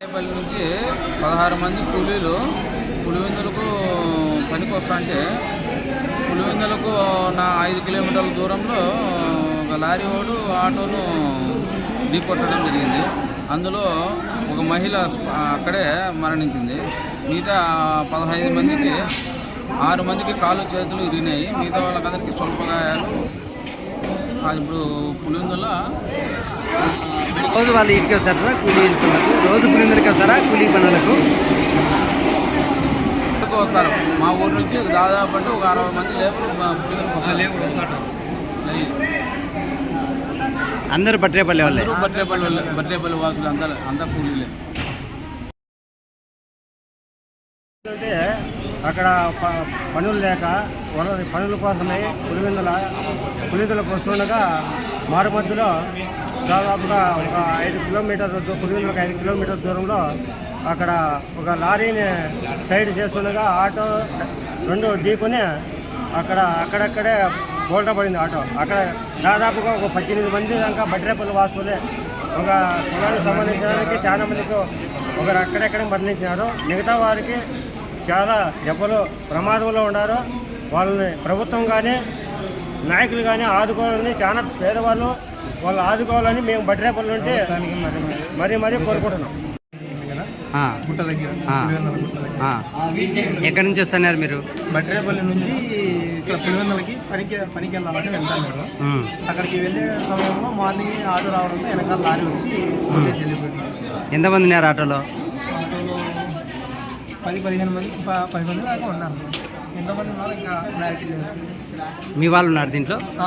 పల్లి నుంచి పదహారు మంది కూలీలు పులివెందులకు పనికి వస్తుంటే పులివెందులకు నా ఐదు కిలోమీటర్ల దూరంలో ఒక లారీ వాడు ఆటోను ఢీకొట్టడం జరిగింది. అందులో ఒక మహిళ అక్కడే మరణించింది. మిగతా పదహైదు మందికి ఆరు మందికి కాళ్ళు చేతులు ఇరిగినాయి మిగతా వాళ్ళకందరికీ స్వల్ప గాయాలు ఇప్పుడు పులివెందుల రోజు వాళ్ళు ఇంటికి వస్తారా? కూలీ పనులకు రోజు పులిందరికి వస్తారా? కూలీ పనులకు? వస్తారు. మా ఊరు నుంచి దాదాపు అంటే ఒక అరవై మంది లేబర్ అందరూ పట్టేపల్లి వాళ్ళే? అందరూ బట్రేపల్లి వాళ్ళే. బట్రేపల్లి వాసులు అందరూ అంతా కూలీలే. అంటే అక్కడ ప- పనులు లేక పనుల కోసమై పులివెందుల పులివెందులకు వస్తుండగా మారు మధ్యలో దాదాపుగా ఒక ఐదు కిలోమీటర్ పులివెందులకు ఐదు కిలోమీటర్ దూరంలో అక్కడ ఒక లారీని సైడ్ చేస్తుండగా ఆటో రెండు ఢీకొని అక్కడ అక్కడక్కడే బోల్ట పడింది ఆటో. అక్కడ దాదాపుగా ఒక పద్దెనిమిది మంది దాకా బట్రేపల్లి వాసులే ఒక కులానికి సంబంధించడానికి చాలా మందికి ఒకరు అక్కడెక్కడ మరణించినారు. మిగతా వారికి చాలా దెబ్బలు ప్రమాదంలో ఉన్నారు. వాళ్ళని ప్రభుత్వం కానీ నాయకులు కానీ ఆదుకోవాలని చాలా పేదవాళ్ళు వాళ్ళు ఆదుకోవాలని మేము బడ్రేపల్లి ఉంటే మరీ మరీ కోరుకుంటున్నాం. ఎక్కడి నుంచి వస్తున్నారు మీరు? బట్రేపల్లి నుంచి ఇక్కడ పులివెందులకి పనికి పనికి వెళ్ళాలని వెళ్తాను నేను. అక్కడికి వెళ్ళే సమయంలో మార్నింగ్ ఆటో రావడంతో వెనకాల లారీ వచ్చి కొట్టేసి వెళ్ళిపోయింది. ఎంతమంది ఉన్నారు ఆటోలో? ఆటోలో పది పదిహేను మంది పది మంది దాకా ఉన్నారు. ఎంతమంది ఉన్నారు? ఇంకా క్లారిటీ లేదు. మీ వాళ్ళు ఉన్నారు దీంట్లో? ఆ,